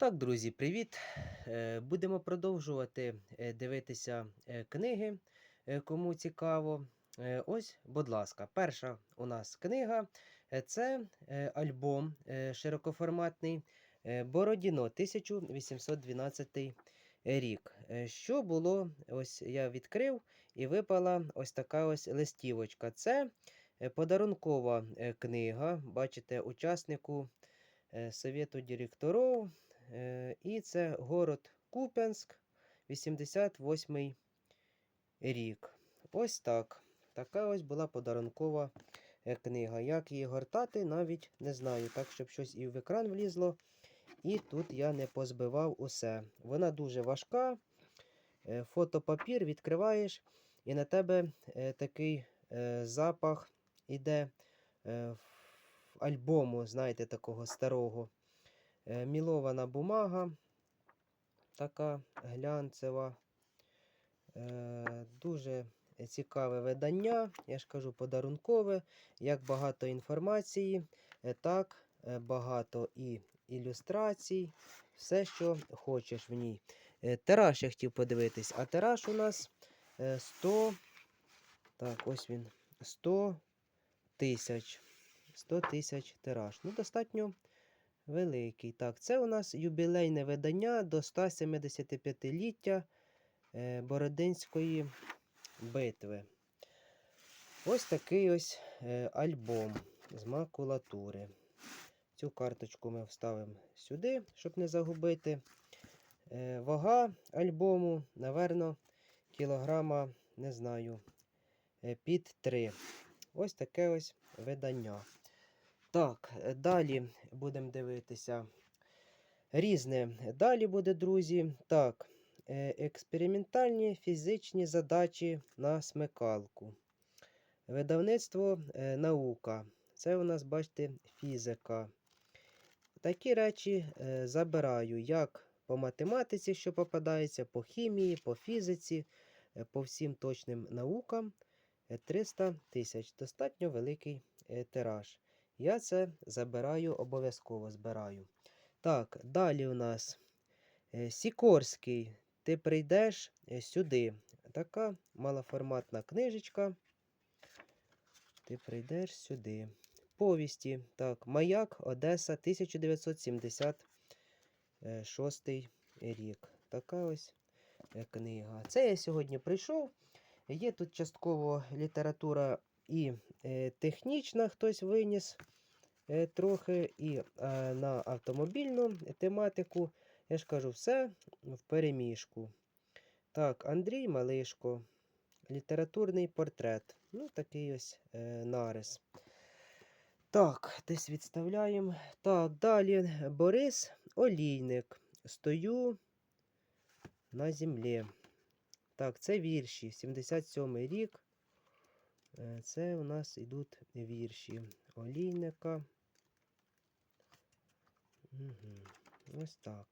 Так, друзі, привіт! Е, Будемо продовжувати е, дивитися е, книги, кому цікаво. Ось, будь ласка, перша у нас книга це альбом широкоформатний Бородіно 1812 рік. Що було? Ось я відкрив і випала ось така ось листівочка. Це подарункова книга. Бачите, учаснику Совєту директорів. Е, І це город Куп'янськ, 88 рік. Ось так. Така ось була подарункова е, книга. Як її гортати, навіть не знаю. Так, щоб щось і в екран влізло. І тут я не позбивав усе. Вона дуже важка. Е, Фотопапір відкриваєш, і на тебе такий запах іде альбому, знаєте, такого старого. Е, Мілована бумага, така глянцева. Е, Дуже цікаве видання, я ж кажу, подарункове, як багато інформації, е, так багато і ілюстрацій, все, що хочеш в ній. Тираж я хотів подивитись, а тираж у нас е, 100, так, ось він, 100 тисяч. 100 тисяч тираж. Ну, достатньо великий. Так, це у нас юбілейне видання до 175-ліття е, Бородинської битви. Ось такий ось е, альбом з макулатури. Цю карточку ми вставимо сюди, щоб не загубити. Е, вага альбому, наверно, кілограма, не знаю, під 3. Ось таке ось видання. Так, е, далі будемо дивитися. Різне. Далі буде, друзі. Так, е, експериментальні фізичні задачі на смикалку. Видавництво е, наука. Це у нас, бачите, фізика. Такі речі забираю, як по математиці, що попадається, по хімії, по фізиці, по всім точним наукам. Е, 300 тисяч. Достатньо великий тираж. Я це забираю, обов'язково збираю. Так, далі у нас е, Сікорський. Ти прийдеш е, сюди. Така малоформатна книжечка. Ти прийдеш сюди. Повісті. Так, Маяк, Одеса, 1976 рік. Така ось е, книга. Це я сьогодні прийшов. Є тут частково література і е, технічна, хтось виніс е, трохи, і е, на автомобільну тематику. Я ж кажу, все в переміжку. Так, Андрій Малишко. Літературний портрет. Ну, такий ось е, нарис. Так, десь відставляємо. Так, далі Борис Олійник. Стою на землі. Так, це вірші. 77 рік. Е, Це у нас йдуть вірші Олійника. Угу. Ось так.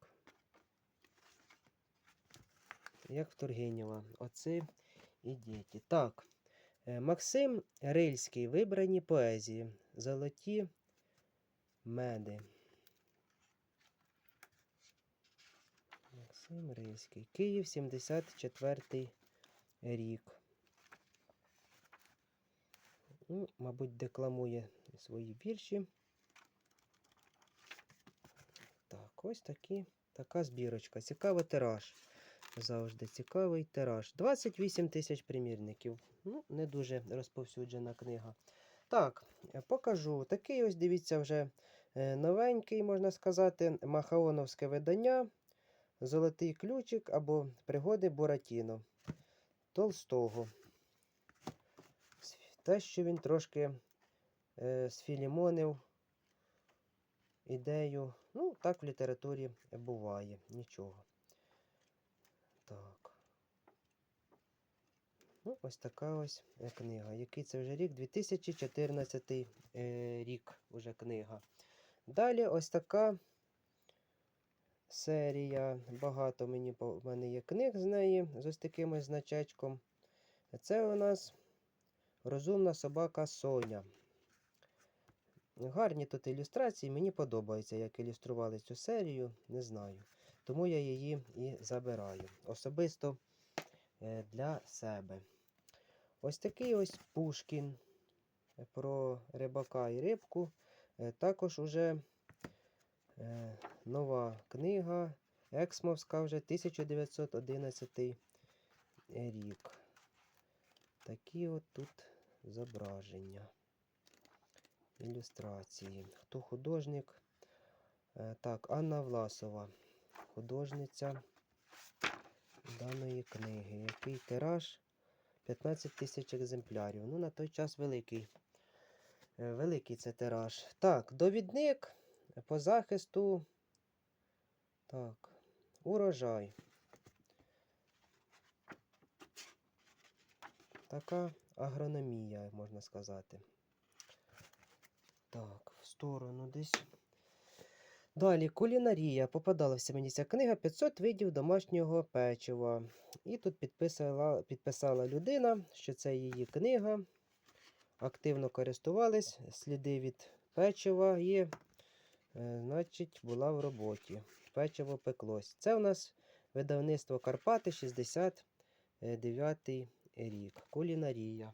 Як в Тургенєва. Оце і діти. Так. е, Максим Рильський. Вибрані поезії. Золоті меди. Максим Рильський. Київ 74 рік. Ну, мабуть, декламує свої вірші. Так, ось такі, така збірочка. Цікавий тираж. Завжди цікавий тираж. 28 тисяч примірників. Ну, не дуже розповсюджена книга. Так, е, покажу. Такий ось, дивіться, вже е, новенький, можна сказати, махаоновське видання. Золотий ключик або пригоди Буратіно. Толстого. Те, що він трошки е, сфілімонив ідею. Ну, так в літературі буває. Нічого. Так. Ну, ось така ось е, книга. Який це вже рік? 2014 е, рік вже книга. Далі ось така серія. Багато мені в мене є книг з неї з ось таким значечком. Це у нас розумна собака Соня. Гарні тут ілюстрації, мені подобається, як ілюстрували цю серію, не знаю. Тому я її і забираю. Особисто е, для себе. Ось такий ось Пушкін е, про рибака і рибку. Е, Також уже нова книга, Ексмовська вже 1911 рік. Такі от тут зображення. Ілюстрації. Хто художник? Е, Так, Анна Власова, художниця даної книги. Який тираж? 15 тисяч екземплярів. Ну, на той час великий. Е, Великий це тираж. Так, довідник по захисту. Так, урожай. Така агрономія, можна сказати. Так, в сторону десь. Далі, кулінарія. Попадалася мені ця книга 500 видів домашнього печива. І тут підписала, підписала людина, що це її книга. Активно користувались, сліди від печива є. Е, значить, була в роботі. Печиво пеклось. Це у нас видавництво Карпати 69 рік. Кулінарія.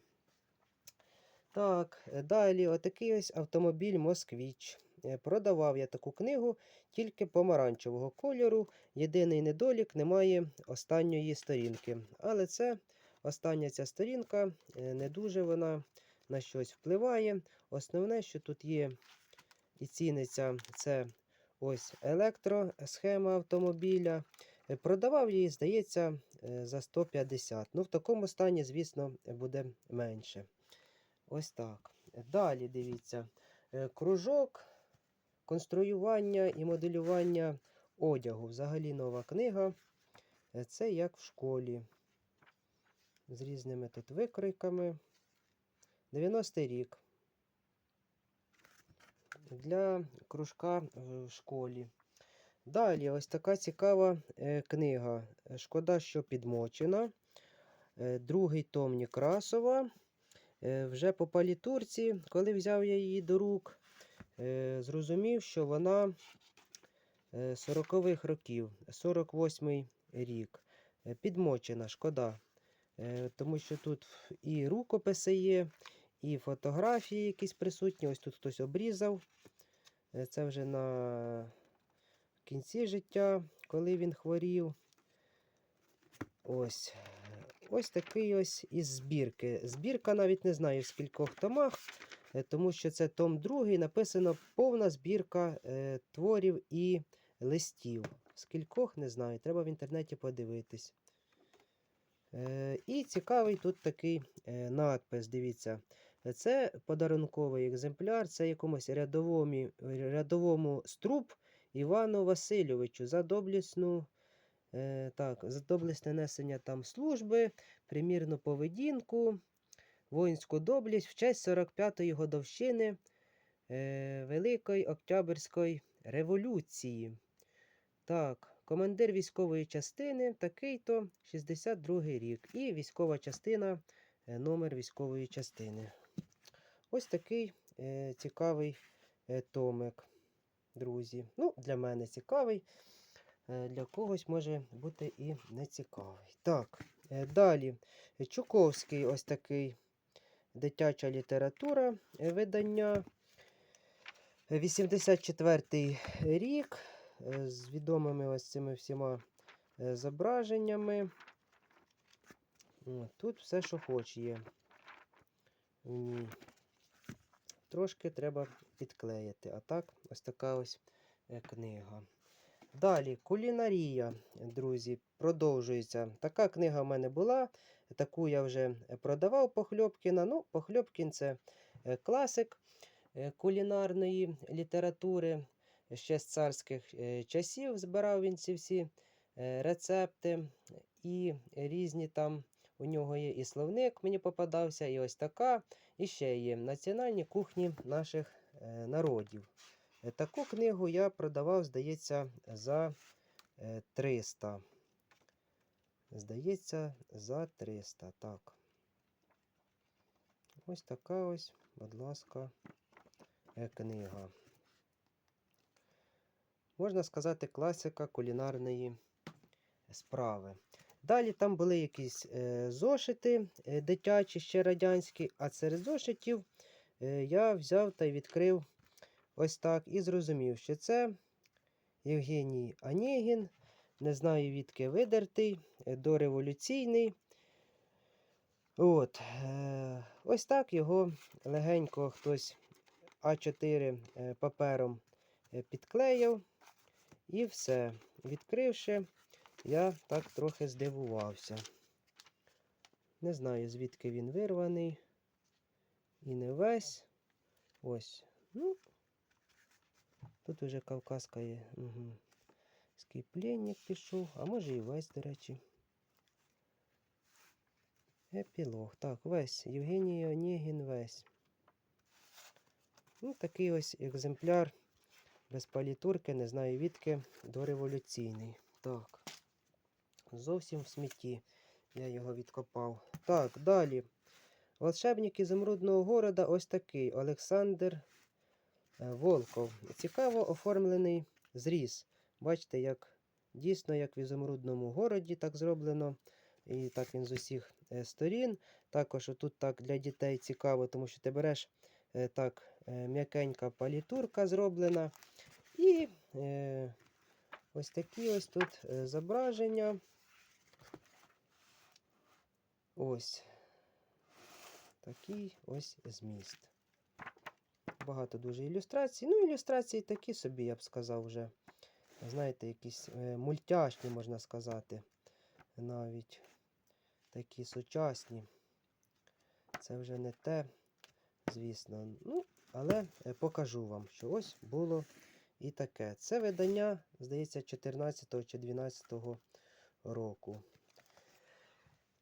Так, е, далі отакий ось автомобіль Москвіч. Е, Продавав я таку книгу тільки помаранчевого кольору. Єдиний недолік немає останньої сторінки. Але це остання ця сторінка, е, не дуже вона на щось впливає. Основне, що тут є і ціниться, це ось електросхема автомобіля. Продавав її, здається, за 150. Ну, в такому стані, звісно, буде менше. Ось так. Далі дивіться. Е, Кружок, конструювання і моделювання одягу. Взагалі нова книга. Е, Це як в школі. З різними тут викройками. 90-й рік. Для кружка в школі. Далі ось така цікава е, книга. Е, Шкода, що підмочена. Е, Другий том Некрасова. Вже по палітурці, коли взяв я її до рук, зрозумів, що вона е, 40-х років, 48-й рік. Підмочена, шкода. Тому що тут і рукописи є, і фотографії якісь присутні. Ось тут хтось обрізав. Це вже на кінці життя, коли він хворів. Ось. Ось такий ось із збірки. Збірка навіть не знаю в скількох томах, е, тому що це том другий, написано повна збірка е, творів і листів. Скількох не знаю, треба в інтернеті подивитись. Е, і цікавий тут такий е, надпис. Дивіться. Це подарунковий екземпляр, це якомусь рядовому, рядовому струб Івану Васильовичу за доблісну. Е, так, за доблесне несення там служби, примірну поведінку, воїнську доблість в честь 45-ї годовщини е, Великої Октябрьської революції. Так, командир військової частини, такий-то 62-й рік. І військова частина, е, номер військової частини. Ось такий е, цікавий е, томик, друзі. Ну, для мене цікавий. Е, Для когось може бути і нецікавий. Так, е, далі. Чуковський ось такий дитяча література е, видання. 84-й рік з відомими ось цими всіма зображеннями. Тут все, що хоч є. Трошки треба підклеїти. А так, ось така ось е, книга. Далі, кулінарія, друзі, продовжується. Така книга в мене була. Таку я вже продавав Похльопкіна. Ну, Похльопкін це е, класик е, кулінарної літератури. Ще з царських часів збирав він ці всі рецепти і різні там. У нього є і словник, мені попадався, і ось така. І ще є національні кухні наших е, народів. Е, Таку книгу я продавав, здається, за е, 300. Здається, за 300. Так. Ось така ось, будь ласка, е, книга. Можна сказати, класика кулінарної справи. Далі там були якісь е, зошити е, дитячі, ще радянські, а серед зошитів е, я взяв та відкрив ось так і зрозумів, що це Євгеній Онєгін, не знаю відки видертий, е, дореволюційний. От, е, ось так його легенько хтось А4 е, папером е, підклеїв. І все. Відкривши, я так трохи здивувався. Не знаю, звідки він вирваний. І не весь. Ось. Ну, тут уже Кавказка є. Угу. Скріпленник пішов, а може і весь, до речі. Епілог. Так, весь. Євгеній Онєгін весь. Ну, такий ось екземпляр без палітурки, не знаю відки, дореволюційний. Так. Зовсім в смітті. Я його відкопав. Так, далі. Волшебник ізумрудного города ось такий. Олександр е, Волков. Цікаво оформлений зріз. Бачите, як дійсно, як в ізумрудному городі так зроблено. І так він з усіх е, сторін. Також отут так для дітей цікаво, тому що ти береш е, так м'якенька палітурка зроблена. І е, ось такі ось тут зображення. Ось такий ось зміст. Багато дуже ілюстрацій. Ну, ілюстрації такі собі, я б сказав, вже. Знаєте, якісь е, мультяшні, можна сказати. Навіть такі сучасні. Це вже не те, звісно. Ну, але е, покажу вам, що ось було і таке. Це видання, здається, 14 чи 12 року.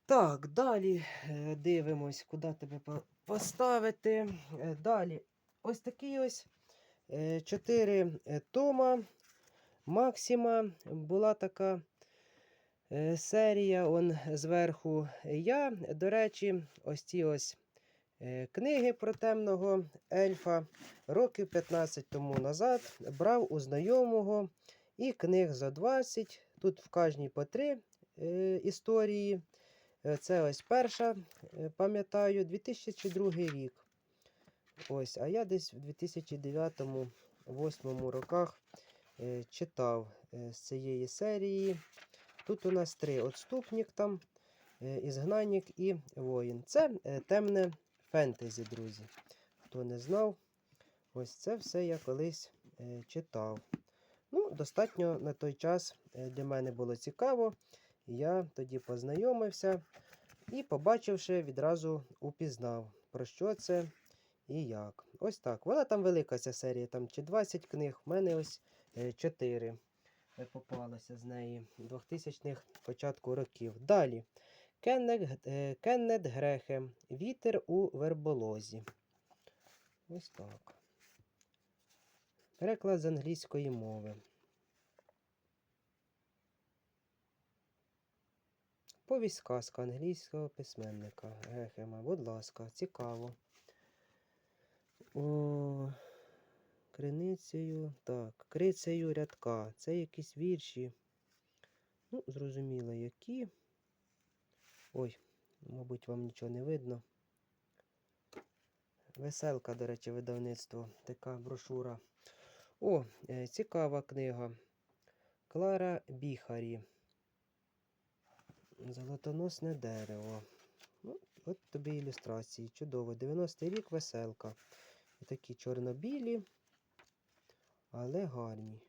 Так, далі е, дивимось, куди тебе поставити. Е, Далі. Ось такий ось е, чотири е, тома. Максима була така серія он зверху. Я, до речі, ось ці ось книги про темного ельфа років 15 тому назад брав у знайомого і книг за 20. Тут в кожній по три історії. Е, Це ось перша, е, пам'ятаю, 2002 рік. Ось, а я десь в 2009-2008 роках е, читав з цієї серії. Тут у нас три: Отступник там, Ізгнанник і воїн. Це темне фентезі, друзі. Хто не знав, ось це все я колись читав. Ну, достатньо на той час для мене було цікаво. Я тоді познайомився і, побачивши, відразу упізнав, про що це і як. Ось так. Вона там велика ця серія, там чи 20 книг. У мене ось 4 попалося з неї 2000-х початку років. Далі. Кеннет, е, Грехе. Вітер у верболозі. Ось так. Переклад з англійської мови. Повість сказка англійського письменника Гехема. Будь ласка, цікаво. О, криницею. Так, крицею рядка. Це якісь вірші. Ну, зрозуміло, які. Ой, мабуть, вам нічого не видно. Веселка, до речі, видавництво. Така брошура. О, е, цікава книга. Клара Біхарі. Золотоносне дерево. Ну, от тобі ілюстрації. Чудово. 90-й рік веселка. Такі чорно-білі, але гарні.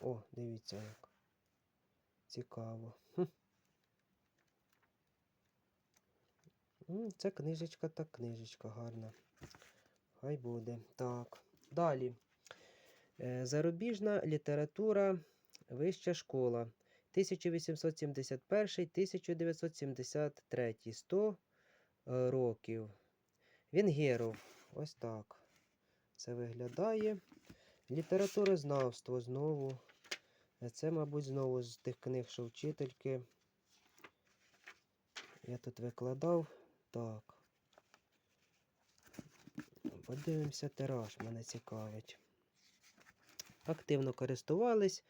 О, дивіться як. Цікаво. Хм. Це книжечка та книжечка гарна. Хай буде. Так. Далі. Е, Зарубіжна література, вища школа. 1871-1973. 100 е, років. Венгеров. Ось так. Це виглядає. Літературознавство знову. Е, Це, мабуть, знову з тих книг, що вчительки. Я тут викладав. Так. подивимося тираж, мене цікавить. Активно користувались.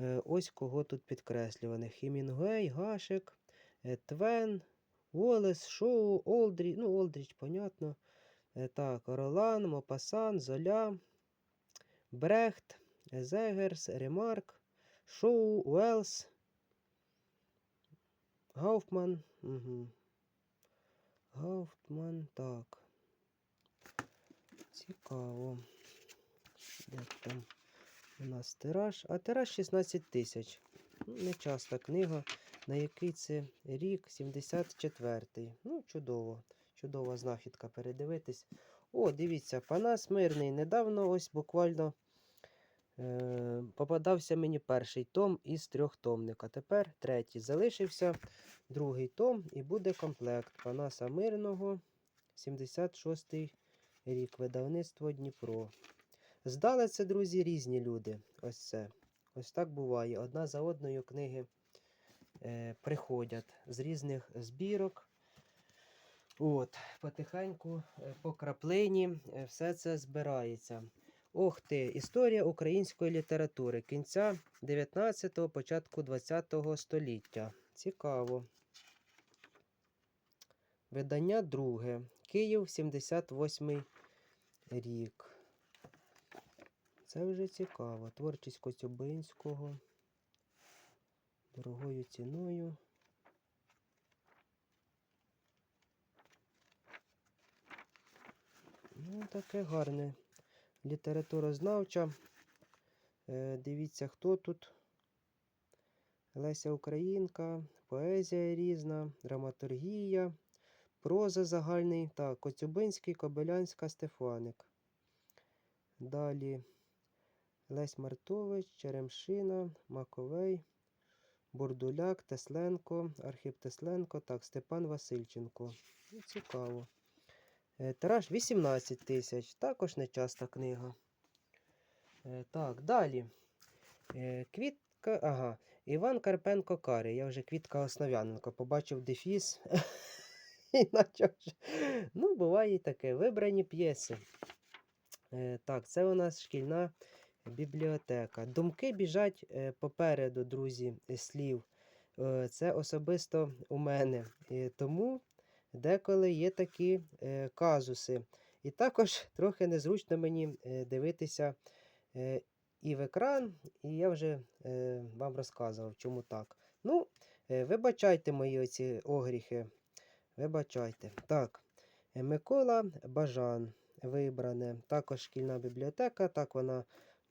Е, Ось кого тут підкреслюваних. Хімінгуей, Гашек, е, Твен, Уоллес, Шоу, Олдріч. Ну, Олдріч, понятно. Е, Так, Ролан, Мопасан, Золя, Брехт, Зегерс, Ремарк, Шоу, Уелс, Гауфман. Угу. Гауфман, так. Цікаво. Нас тираж? А тираж 16 тисяч. Ну, Не часта книга. На який це рік? 74-й. Ну, чудово. Чудова знахідка передивитись. О, дивіться, Панас Мирний. Недавно ось буквально е, попадався мені перший том із трьохтомника. Тепер третій. Залишився другий том і буде комплект Панаса Мирного. 76-й рік. Видавництво Дніпро. Здали друзі, різні люди. Ось це. Ось так буває. Одна за одною книги е, приходять з різних збірок. От, потихеньку, е, по краплині, е, все це збирається. Ох ти, історія української літератури кінця 19-го, початку 20-го століття. Цікаво. Видання друге. Київ, 78 рік. Це вже цікаво. Творчість Коцюбинського. Дорогою ціною. Ну, таке гарне. Літературознавча. Е, дивіться, хто тут. Леся Українка, поезія різна, драматургія, проза загальний. Так, Коцюбинський, Кобилянська, Стефаник. Далі Лесь Мартович, Черемшина, Маковей, Бурдуляк, Тесленко, Архіп Тесленко, так, Степан Васильченко. Ну, цікаво. Е, Тираж 18 тисяч. Також нечаста книга. Е, Так, далі. Е, Квітка. Ага. Іван Карпенко Кари. Я вже Квітка Основ'яненко. Побачив дефіс. Ну, буває і таке. Вибрані п'єси. Так, це у нас шкільна бібліотека. Думки біжать е, попереду, друзі, е, слів. Е, Це особисто у мене. Тому деколи є такі казуси. І також трохи незручно мені дивитися і в екран, і я вже вам розказував, чому так. Ну, вибачайте мої оці огріхи. Вибачайте. Так, Микола Бажан вибране. Також шкільна бібліотека. Так вона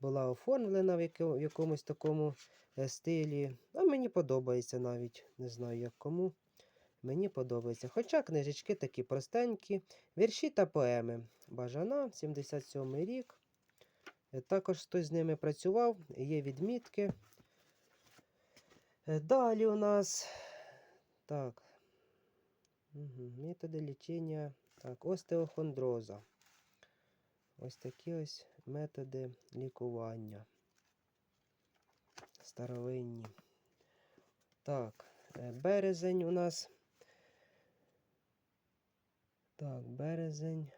була оформлена в, якомусь такому е, стилі. А мені подобається навіть. Не знаю як кому. Мені подобається. Хоча книжечки такі простенькі, вірші та поеми. Бажана, 77 рік. Е, Також хтось з ними працював, є відмітки. Е, Далі у нас так. Угу. Методи лічення. Так, остеохондроза. Ось такі ось методи лікування. Старовинні. Так, е, березень у нас. Так, березень.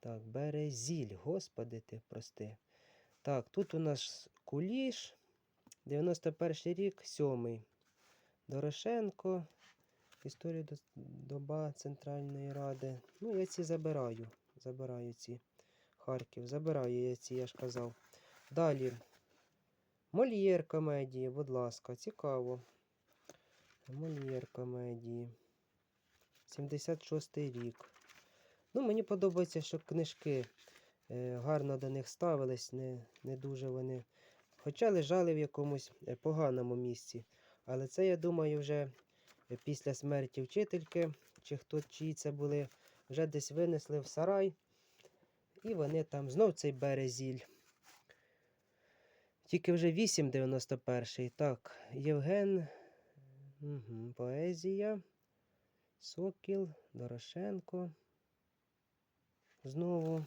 Так, березіль. Господи ти, прости. Так, тут у нас куліш. 91 рік, 7. Дорошенко. Історія доба Центральної Ради. Ну, я ці забираю. Забираю ці. Харків. Забираю ці, я ж казав. Далі. Мольєр комедії, будь ласка, цікаво. Мольєр комедії. 76 рік. Ну, мені подобається, що книжки е, гарно до них ставились, не, не дуже вони. Хоча лежали в якомусь е, поганому місці. Але це, я думаю, вже е, після смерті вчительки, чи хто чиї це були, вже десь винесли в сарай. І вони там знов цей березіль. Тільки вже 8,91. Так, Євген. Угу, поезія. Сокіл, Дорошенко. Знову.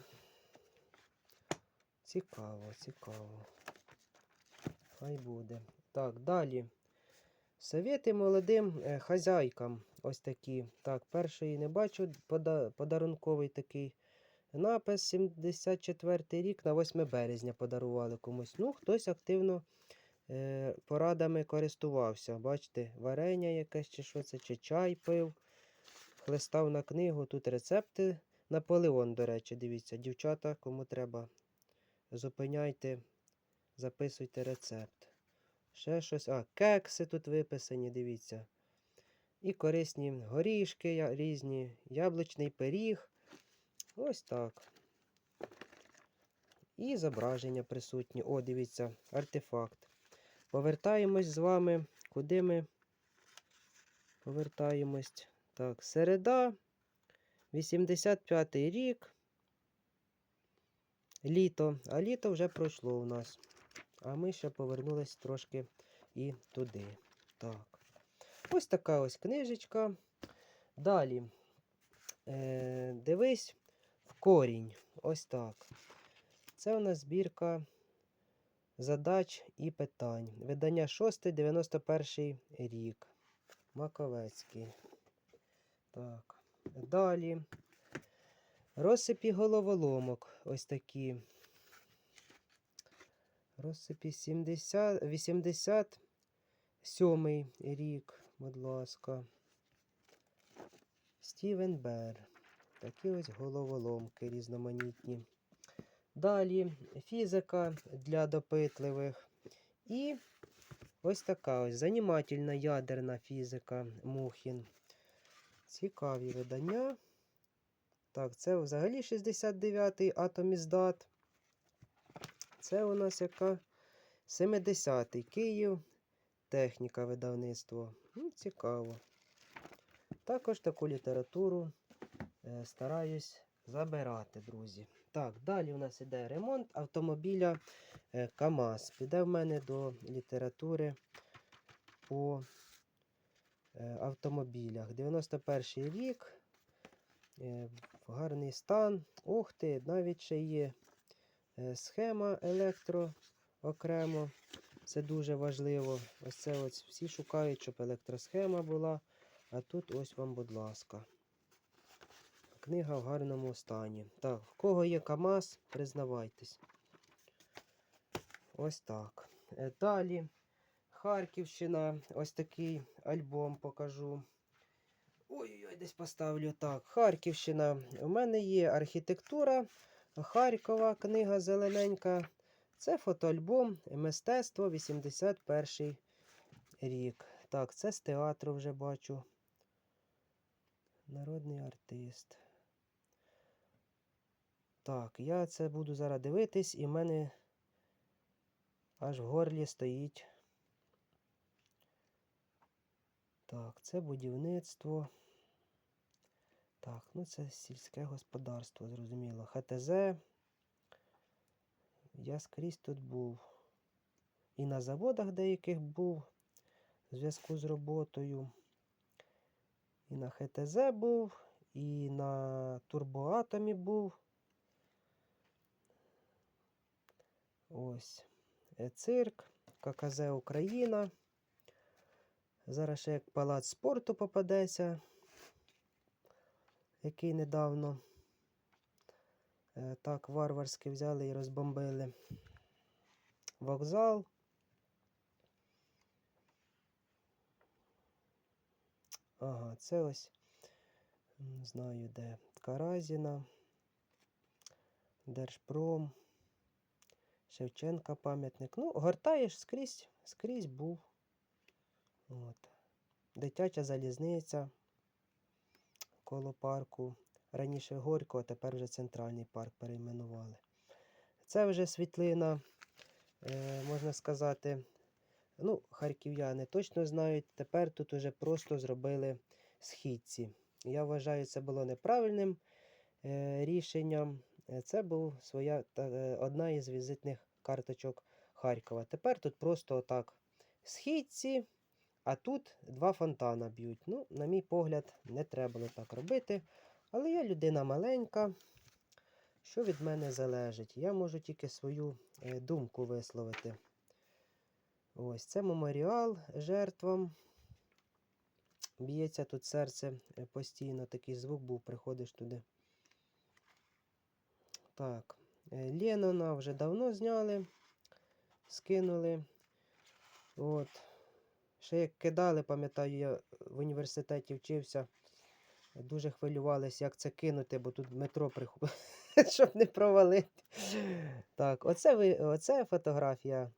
Цікаво, цікаво. Хай буде. Так, далі. Совєти молодим е, хазяйкам. Ось такі. Так, першої не бачу. Пода, подарунковий такий Напис 74 рік на 8 березня подарували комусь. Ну, хтось активно е, порадами користувався. Бачите, варення якесь чи що це, чи чай пив. Листав на книгу. Тут рецепти. Наполеон, до речі, дивіться, дівчата, кому треба, зупиняйте, записуйте рецепт. Ще щось. А, кекси тут виписані, дивіться. І корисні горішки різні, яблучний пиріг. Ось так. І зображення присутні. О, дивіться, артефакт. Повертаємось з вами. Куди ми повертаємось? Так, середа, 85-й рік. Літо. А літо вже пройшло у нас. А ми ще повернулись трошки і туди. Так. Ось така ось книжечка. Далі. Е, дивись корінь. Ось так. Це у нас збірка задач і питань. Видання 6, 91 рік. Маковецький. Так. Далі. Розсипі головоломок. Ось такі. Розсипі 70, 87 рік, будь ласка. Стівен Бер. Такі ось головоломки різноманітні. Далі фізика для допитливих. І ось така ось занімательна ядерна фізика Мухін. Цікаві видання. Так, це взагалі 69-й атоміздат. Це у нас яка 70-й Київ. Техніка видавництво. Ну, цікаво. Також таку літературу стараюсь забирати, друзі. Так, далі у нас іде ремонт автомобіля е, КАМАЗ. Піде в мене до літератури по е, автомобілях. 91 рік. Е, гарний стан. Ух ти, навіть ще є е, схема електро окремо. Це дуже важливо. Ось це ось всі шукають, щоб електросхема була. А тут ось вам, будь ласка. Книга в гарному стані. Так, в кого є КАМАЗ, признавайтесь. Ось так. Е, Далі Харківщина. Ось такий альбом покажу. Ой-ой, десь поставлю так. Харківщина. У мене є архітектура Харкова, книга зелененька. Це фотоальбом Мистецтво 81 рік. Так, це з театру вже бачу. Народний артист. Так, я це буду зараз дивитись, і в мене аж в горлі стоїть. Так, це будівництво. Так, ну це сільське господарство, зрозуміло. ХТЗ. Я скрізь тут був. І на заводах деяких був в зв'язку з роботою. І на ХТЗ був, і на турбоатомі був. Ось. Е, Цирк, ККЗ Україна. Зараз ще як палац спорту попадеться, який недавно е, так варварськи взяли і розбомбили. Вокзал. Ага, це ось не знаю де. Каразіна, Держпром, Шевченка пам'ятник. Ну, гортаєш скрізь, скрізь був. От. Дитяча залізниця коло парку. Раніше Горького, а тепер вже центральний парк перейменували. Це вже світлина, е, можна сказати, ну, харків'яни точно знають. Тепер тут уже просто зробили східці. Я вважаю, це було неправильним е, рішенням. Е, Це був своя е, одна із візитних карточок Харкова. Тепер тут просто отак східці, а тут два фонтана б'ють. Ну, на мій погляд, не треба було так робити. Але я людина маленька. Що від мене залежить? Я можу тільки свою е, думку висловити. Ось це меморіал жертвам. Б'ється тут серце постійно, такий звук був, приходиш туди. Так. е, Леннона вже давно зняли, скинули. От. Ще як кидали, пам'ятаю, я в університеті вчився. Дуже хвилювалися, як це кинути, бо тут метро приходить, щоб не провалити. Так, оце, ви, оце фотографія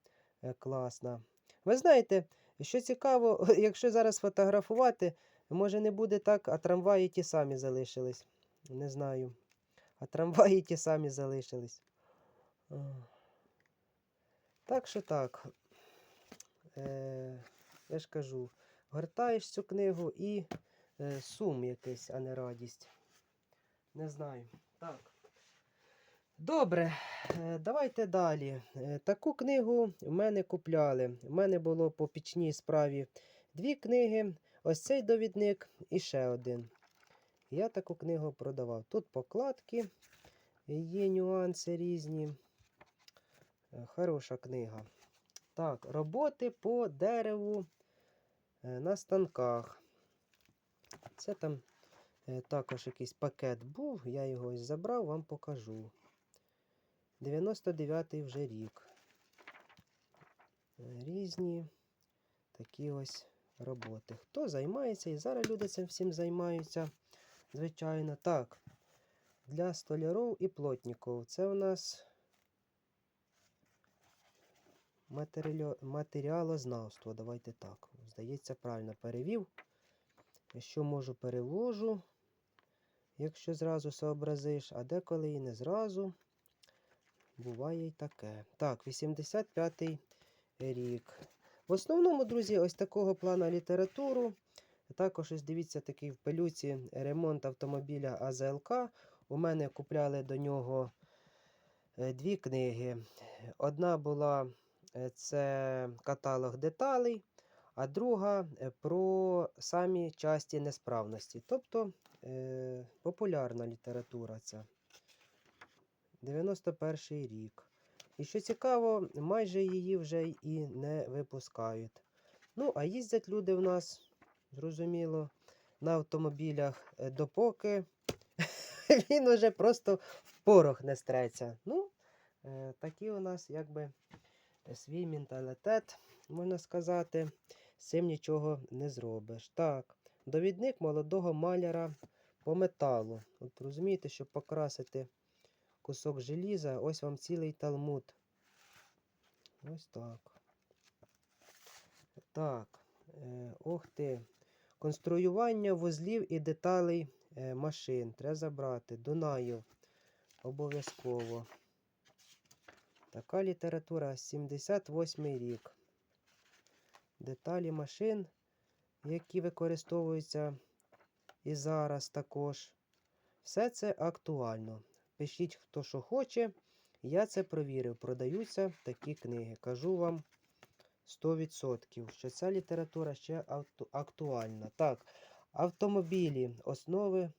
е, класна. Ви знаєте, що цікаво, якщо зараз фотографувати, може не буде так, а трамваї ті самі залишились. Не знаю. А трамваї ті самі залишились. Так що так. Е, я ж кажу, гортаєш цю книгу і е, сум якийсь, а не радість. Не знаю. Так. Добре, е, давайте далі. Е, Таку книгу в мене купляли. У мене було по пічній справі дві книги, ось цей довідник і ще один. Я таку книгу продавав. Тут покладки, є нюанси різні. Е, Хороша книга. Так, роботи по дереву е, на станках. Це там е, також якийсь пакет був, я його ось забрав, вам покажу. 99-й вже рік. Різні такі ось роботи. Хто займається, і зараз люди цим всім займаються, звичайно. Так, для столярів і плотників. Це у нас матеріально- матеріалознавство. Давайте так. Здається, правильно перевів. Що можу, перевожу, якщо зразу сообразиш, а деколи і не зразу. Буває й таке. Так, 85-й рік. В основному, друзі, ось такого плану літературу. Також ось дивіться такий в пилюці ремонт автомобіля АЗЛК. У мене купляли до нього е, дві книги. Одна була е, це каталог деталей, а друга е, про самі часті несправності. Тобто популярна література ця. 91 рік. І що цікаво, майже її вже і не випускають. Ну, а їздять люди в нас, зрозуміло, на автомобілях, е, допоки він уже просто в порох не стреться. Ну, е, такий у нас якби свій менталітет, можна сказати. З цим нічого не зробиш. Так, довідник молодого маляра по металу. От розумієте, щоб покрасити кусок желіза, ось вам цілий талмуд. Ось так. Так. Е, ох ти. Конструювання вузлів і деталей е, машин. Треба забрати. Дунаєв. Обов'язково. Така література 78 рік. Деталі машин, які використовуються і зараз також. Все це актуально. Пишіть, хто що хоче. Я це провірив. Продаються такі книги. Кажу вам 100%, що ця література ще актуальна. Так, автомобілі, основи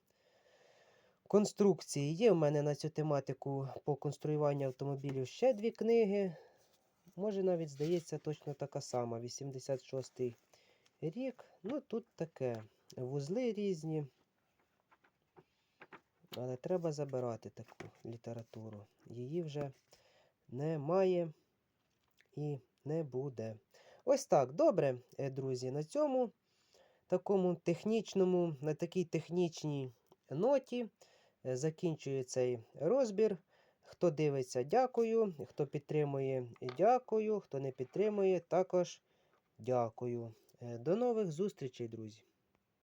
конструкції. Є в мене на цю тематику по конструюванню автомобілів ще дві книги. Може, навіть здається, точно така сама. 86-й рік. Ну, тут таке. Вузли різні. Але треба забирати таку літературу. Її вже немає і не буде. Ось так. Добре, е, друзі. На цьому такому технічному, на такій технічній ноті е, закінчую цей розбір. Хто дивиться, дякую. Хто підтримує, дякую. Хто не підтримує, також дякую. Е, До нових зустрічей, друзі.